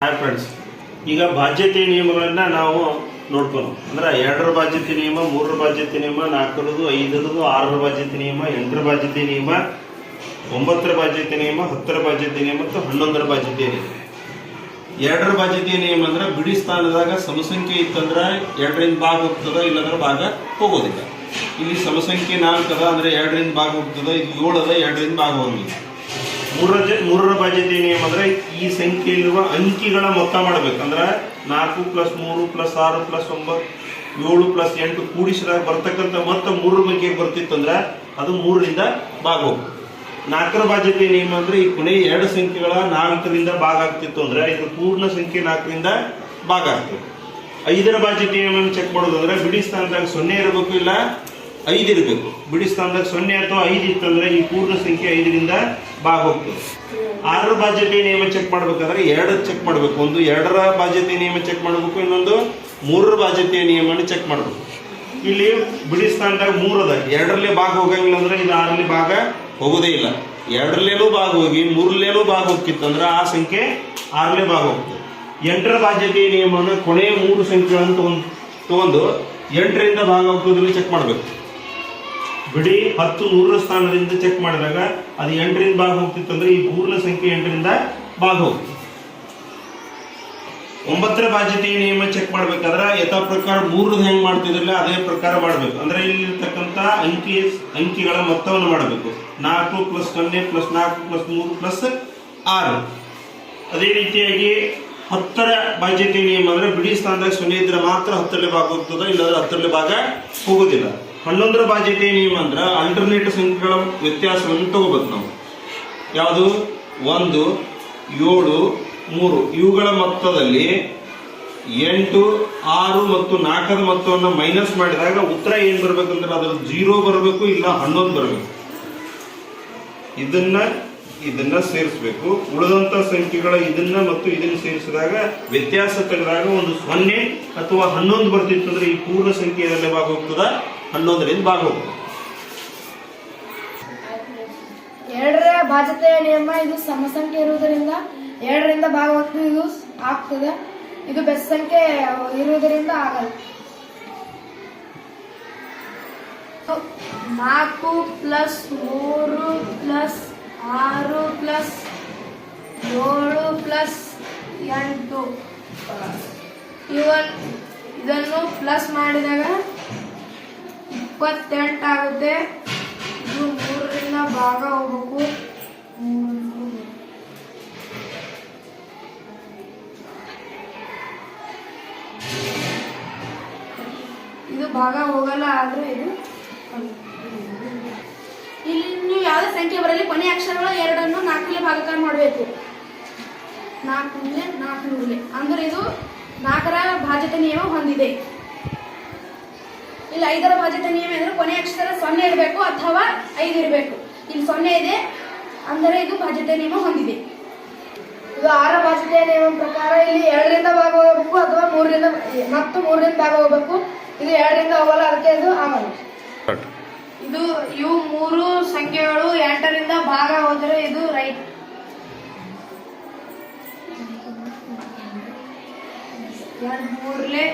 Friends ಈಗ ಬಾಧ್ಯತೆ ನಿಯಮಗಳನ್ನ ನಾವು ನೋಡ್ಕೊಂಡು ಅಂದ್ರೆ ಎರಡರ ಬಾಧ್ಯತೆ ನಿಯಮ, ಮೂರರ ಬಾಧ್ಯತೆ ನಿಯಮ, ನಾಲ್ಕರದು, ಐದರದು, ಆರರ ಬಾಧ್ಯತೆ ನಿಯಮ, ಎಂಟರ ಬಾಧ್ಯತೆ ನಿಯಮ, ಒಂಬತ್ತರ ಬಾಧ್ಯತೆ ನಿಯಮ, ಹತ್ತರ ಬಾಧ್ಯತೆ ನಿಯಮ ಮತ್ತು ಹನ್ನೊಂದರ ಬಾಧ್ಯತೆ ನಿಯಮ. ಎರಡರ ಬಾಧ್ಯತೆ ನಿಯಮ ಅಂದ್ರೆ ಬಿಡಿ ಸ್ಥಾನದಾಗ ಸಮಸಂಖ್ಯೆ ಇತ್ತಂದ್ರೆ ಎರಡರಿಂದ ಭಾಗ ಹೋಗ್ತದ, ಇಲ್ಲಂದ್ರೆ ಭಾಗ ಹೋಗೋದಿಲ್ಲ. ಇಲ್ಲಿ ಸಮಸಂಖ್ಯೆ ನಾಲ್ಕು ಅದ ಅಂದ್ರೆ ಎರಡರಿಂದ ಭಾಗ ಹೋಗ್ತದ ಇದು ಏಳು ಅದ ಎರಡರಿಂದ ಭಾಗ ಹೋಗಿಲ್ಲ ಮೂರರ ಮೂರರ ಬಾಧ್ಯತೆ ನಿಯಮ ಅಂದ್ರೆ ಈ ಸಂಖ್ಯೆಯಲ್ಲಿರುವ ಅಂಕಿಗಳ ಮೊತ್ತ ಮಾಡ್ಬೇಕಂದ್ರೆ ನಾಲ್ಕು ಪ್ಲಸ್ ಮೂರು ಪ್ಲಸ್ ಆರು ಪ್ಲಸ್ ಒಂಬತ್ತು, ಏಳು ಪ್ಲಸ್ ಎಂಟು ಕೂಡಿಸಿದಾಗ ಬರ್ತಕ್ಕಂಥ ಮೊತ್ತ ಮೂರರ ಬಗ್ಗೆ ಬರ್ತಿತ್ತಂದ್ರೆ ಅದು ಮೂರರಿಂದ ಭಾಗ ಹೋಗ್ತದೆ ನಾಲ್ಕರ ಬಾಧ್ಯತೆ ನಿಯಮ ಅಂದ್ರೆ ಈ ಕೊನೆ ಎರಡು ಸಂಖ್ಯೆಗಳ ನಾಲ್ಕರಿಂದ ಭಾಗ ಆಗ್ತಿತ್ತು ಅಂದ್ರೆ ಇದು ಪೂರ್ಣ ಸಂಖ್ಯೆ ನಾಲ್ಕರಿಂದ ಭಾಗ ಆಗ್ತದೆ ಐದರ ಬಾಧ್ಯತೆ ನಿಯಮವನ್ನು ಚೆಕ್ ಮಾಡೋದು ಅಂದ್ರೆ ಬಿಡಿ ಸ್ಥಾನದಾಗ ಸೊನ್ನೆ ಇರಬೇಕು ಇಲ್ಲ ಐದು ಇರಬೇಕು ಬಿಡಿ ಸ್ಥಾನದಾಗ ಸೊನ್ನೆ ಅಥವಾ ಐದು ಇತ್ತಂದ್ರೆ ಈ ಪೂರ್ಣ ಸಂಖ್ಯೆ ಐದರಿಂದ ಭಾಗ ಹೋಗ್ತದೆ ಆರರ ಬಾಧ್ಯತೆ ನಿಯಮ ಚೆಕ್ ಮಾಡ್ಬೇಕಾದ್ರೆ ಎರಡು ಚೆಕ್ ಮಾಡಬೇಕು. ಒಂದು ಎರಡರ ಬಾಧ್ಯತೆ ನಿಯಮ ಚೆಕ್ ಮಾಡಬೇಕು, ಇನ್ನೊಂದು ಮೂರರ ಬಾಧ್ಯತೆಯ ನಿಯಮನ ಚೆಕ್ ಮಾಡಬೇಕು. ಇಲ್ಲಿ ಬಿಡಿ ಸ್ಥಾನದಾಗ ಮೂರದ, ಎರಡರಲ್ಲಿ ಭಾಗ ಹೋಗಂಗಿಲ್ಲ ಅಂದ್ರೆ ಇದು ಆರಲ್ಲಿ ಭಾಗ ಹೋಗೋದೇ ಇಲ್ಲ. ಎರಡರಲ್ಲೇನೂ ಭಾಗ ಹೋಗಿ ಮೂರಲ್ಲೇನೂ ಭಾಗ ಹೋಗ್ತಿತ್ತಂದ್ರೆ ಆ ಸಂಖ್ಯೆ ಆರಲ್ಲೇ ಭಾಗ ಹೋಗ್ತದೆ. ಎಂಟರ ಬಾಧ್ಯತೆಯ ನಿಯಮನ ಕೊನೆಯ ಮೂರು ಸಂಖ್ಯೆಗಳನ್ನು ತಗೊಂಡು ತಗೊಂಡು ಎಂಟರಿಂದ ಭಾಗ ಹೋಗೋದ್ರಲ್ಲಿ ಚೆಕ್ ಮಾಡಬೇಕು. ಬಿಡಿ ಹತ್ತು ನೂರರ ಸ್ಥಾನದಿಂದ ಚೆಕ್ ಮಾಡಿದಾಗ ಅದು ಎಂಟರಿಂದ ಭಾಗ ಹೋಗ್ತಿತ್ತಂದ್ರೆ ಈ ಪೂರ್ಣ ಸಂಖ್ಯೆ ಎಂಟರಿಂದ ಭಾಗ ಹೋಗ್ತಿತ್ತು. ಒಂಬತ್ತರ ಬಾಧ್ಯತೆಯ ನಿಯಮ ಚೆಕ್ ಮಾಡ್ಬೇಕಾದ್ರೆ ಯಥಾ ಪ್ರಕಾರ ಮೂರದ್ದು ಹೆಂಗ್ ಮಾಡ್ತಿದ್ರಲ್ಲ ಅದೇ ಪ್ರಕಾರ ಮಾಡಬೇಕು. ಅಂದ್ರೆ ಇಲ್ಲಿರ್ತಕ್ಕಂಥ ಅಂಕಿ, ಅಂಕಿಗಳ ಮೊತ್ತವನ್ನು ಮಾಡಬೇಕು. ನಾಲ್ಕು ಪ್ಲಸ್ ಸೊನ್ನೆ ಪ್ಲಸ್ ನಾಲ್ಕು ಪ್ಲಸ್ ಮೂರು ಪ್ಲಸ್ ಆರು. ಅದೇ ರೀತಿಯಾಗಿ ಹತ್ತರ ಬಾಧ್ಯತೆ ನಿಯಮ ಅಂದ್ರೆ ಬಿಡಿ ಸ್ಥಾನದಾಗ ಸೊನ್ನೆ ಇದ್ರೆ ಮಾತ್ರ ಹತ್ತರಲ್ಲಿ ಭಾಗ ಹೋಗ್ತದ ಇಲ್ಲಾಂದ್ರೆ ಹತ್ತರಲ್ಲಿ ಭಾಗ ಹೋಗೋದಿಲ್ಲ. ಹನ್ನೊಂದರ ಬಾಧ್ಯತೆ ನಿಯಮ ಅಂದ್ರೆ ಅಲ್ಟರ್ನೇಟ್ ಸಂಖ್ಯೆಗಳ ವ್ಯತ್ಯಾಸವನ್ನು ತಗೋಬೇಕು ನಾವು. ಯಾವುದು? ಒಂದು, ಏಳು, ಮೂರು. ಇವುಗಳ ಮೊತ್ತದಲ್ಲಿ ಎಂಟು, ಆರು ಮತ್ತು ನಾಲ್ಕರ ಮೊತ್ತವನ್ನು ಮೈನಸ್ ಮಾಡಿದಾಗ ಉತ್ತರ ಏನ್ ಬರ್ಬೇಕಂದ್ರೆ ಅದ್ರ ಜೀರೋ ಬರಬೇಕು ಇಲ್ಲ ಹನ್ನೊಂದು ಬರಬೇಕು. ಇದನ್ನ ಇದನ್ನ ಸೇರಿಸಬೇಕು. ಉಳಿದಂತ ಸಂಖ್ಯೆಗಳ ಇದನ್ನ ಮತ್ತು ಇದನ್ನ ಸೇರಿಸಿದಾಗ ವ್ಯತ್ಯಾಸ ತೆಗೆದಾಗ ಒಂದು ಸೊನ್ನೆ ಅಥವಾ ಹನ್ನೊಂದು ಬರ್ತಿತ್ತು ಅಂದ್ರೆ ಈ ಪೂರ್ಣ ಸಂಖ್ಯೆ ಹೋಗ್ತದ? ಹನ್ನೊಂದರಿಂದ ಭಾಗ ಹೋಗ್ತದೆ ಎರಡರ ಬಾಧ್ಯತೆಯ ನಿಯಮ ಇದು ಸಮಸಂಖ್ಯೆ ಇರುವುದರಿಂದ ಎರಡರಿಂದ ಭಾಗವತ್ತು ಇದು ಆಗ್ತದೆ. ಇದು ಬೆಸ್ ಸಂಖ್ಯೆ ಇರುವುದರಿಂದ ಆಗಲ್ಲ. ನಾಲ್ಕು ಪ್ಲಸ್ ಮೂರು ಪ್ಲಸ್ ಆರು ಪ್ಲಸ್ ಏಳು ಪ್ಲಸ್ ಎಂಟು. ಇವನ್ ಇದನ್ನು ಪ್ಲಸ್ ಮಾಡಿದಾಗ ಇಪ್ಪತ್ತೆಂಟು ಆಗುತ್ತೆ. ಇದು ಮೂರರಿಂದ ಭಾಗ ಹೋಗ್ಬೇಕು ಇದು ಭಾಗ ಹೋಗಲ್ಲ, ಆದ್ರೆ ಇದು ಇಲ್ಲಿ ನೀವು ಯಾವುದೇ ಸಂಖ್ಯೆ ಬರಲಿ, ಕೊನೆ ಅಕ್ಷರಗಳ ಎರಡನ್ನು ನಾಲ್ಕನೇ ಭಾಗಕಾರ ಮಾಡಬೇಕು ನಾಲ್ಕು ನಾಲ್ಕು ಅಂದ್ರೆ ಇದು ನಾಲ್ಕರ ಬಾಧ್ಯತೆ ನಿಯಮ ಹೊಂದಿದೆ. ಇಲ್ಲಿ ಐದರ ಬಾಧ್ಯತೆ ನಿಯಮ ಅಂದ್ರೆ ಕೊನೆ ಅಕ್ಷರ ಸೊನ್ನೆ ಇರಬೇಕು ಅಥವಾ ಐದು ಇರಬೇಕು. ಇಲ್ಲಿ ಸೊನ್ನೆ ಇದೆ. ಅಂದರೆ ಇದು ಬಾಧ್ಯತೆ ನಿಯಮ ಹೊಂದಿದೆ. ಇದು ಆರ ಬಾಧ್ಯತೆಯ ನಿಯಮ ಪ್ರಕಾರ ಇಲ್ಲಿ ಎರಡರಿಂದ ಭಾಗ ಹೋಗಬೇಕು ಅಥವಾ ಮೂರರಿಂದ ಮತ್ತು ಮೂರರಿಂದ ಭಾಗ ಹೋಗಬೇಕು ಇದು ಎರಡರಿಂದ ಹೋಗಲ್ಲ ಅದಕ್ಕೆ ಇದು ಆಗಲ್ಲ ಇದು ಇವು ಮೂರು ಸಂಖ್ಯೆಗಳು ಎಂಟರಿಂದ ಭಾಗ ಹೋದರೆ ಇದು ರೈಟ್. ಎರಡು ಮೂರಲೆ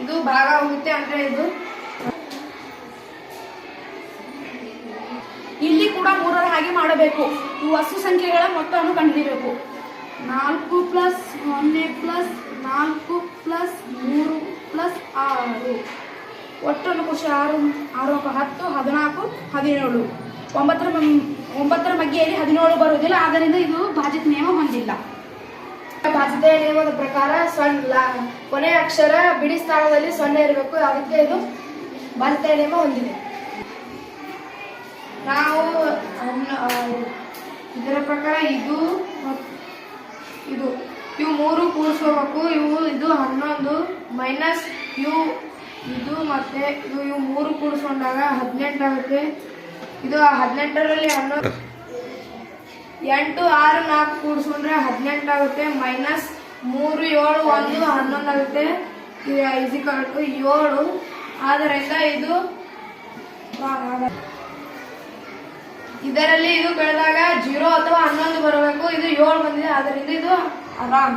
ಇದು ಭಾಗ ಹೋಗುತ್ತೆ ಅಂದ್ರೆ ಇದು ಮಾಡಬೇಕು. ಈ ವಸ್ತು ಸಂಖ್ಯೆಗಳ ಮೊತ್ತವನ್ನು ಕಂಡುಹಿಡಿಯಬೇಕು. ನಾಲ್ಕು ಪ್ಲಸ್ ಸೊನ್ನೆ ಪ್ಲಸ್ ನಾಲ್ಕು ಪ್ಲಸ್ ಮೂರು ಪ್ಲಸ್ ಆರು. ಒಟ್ಟನ್ನು ಖುಷಿ ಆರು ಆರು ಹತ್ತು, ಹದಿನಾಲ್ಕು, ಹದಿನೇಳು. ಒಂಬತ್ತರ ಒಂಬತ್ತರ ಮಗ್ಗೆಯಲ್ಲಿ ಹದಿನೇಳು ಬರುವುದಿಲ್ಲ. ಆದ್ದರಿಂದ ಇದು ಭಾಜಿತ ನಿಯಮ ಹೊಂದಿಲ್ಲ. ಬಾಧ್ಯತೆಯ ನಿಯಮದ ಪ್ರಕಾರ ಸೊನ್ನೆ ಕೊನೆಯ ಅಕ್ಷರ ಬಿಡಿ ಸ್ಥಾನದಲ್ಲಿ ಸೊನ್ನೆ ಇರಬೇಕು. ಅದಕ್ಕೆ ಇದು ಬಾಧ್ಯತೆಯ ನಿಯಮ ಹೊಂದಿದೆ. ನಾವು ಇದರ ಪ್ರಕಾರ ಇದು ಇದು. ಇವು ಮೂರು ಕೂಡಿಸ್ಕೋಬೇಕು ಇವು, ಇದು ಹನ್ನೊಂದು ಮೈನಸ್ ಇವು, ಇದು ಮತ್ತೆ ಇದು ಇವು ಮೂರು ಕೂಡಿಸ್ಕೊಂಡಾಗ ಹದಿನೆಂಟಾಗುತ್ತೆ ಇದು ಹದಿನೆಂಟರಲ್ಲಿ ಹನ್ನೊಂದು ಎಂಟು, ಆರು, ನಾಲ್ಕು ಕೂಡಿಸ್ಕೊಂಡ್ರೆ ಹದಿನೆಂಟು ಆಗುತ್ತೆ. ಮೈನಸ್ ಮೂರು, ಏಳು, ಒಂದು, ಹನ್ನೊಂದು ಆಗುತ್ತೆ. ಇಸಿಕಲ್ ಟು ಏಳು. ಆದ್ದರಿಂದ ಇದು. ಇದರಲ್ಲಿ ಇದು ಬೆಳೆದಾಗ ಜೀರೋ ಅಥವಾ ಹನ್ನೊಂದು ಬರಬೇಕು. ಇದು ಏಳು ಬಂದಿದೆ. ಆದ್ದರಿಂದ ಇದು ಆರಾಮ್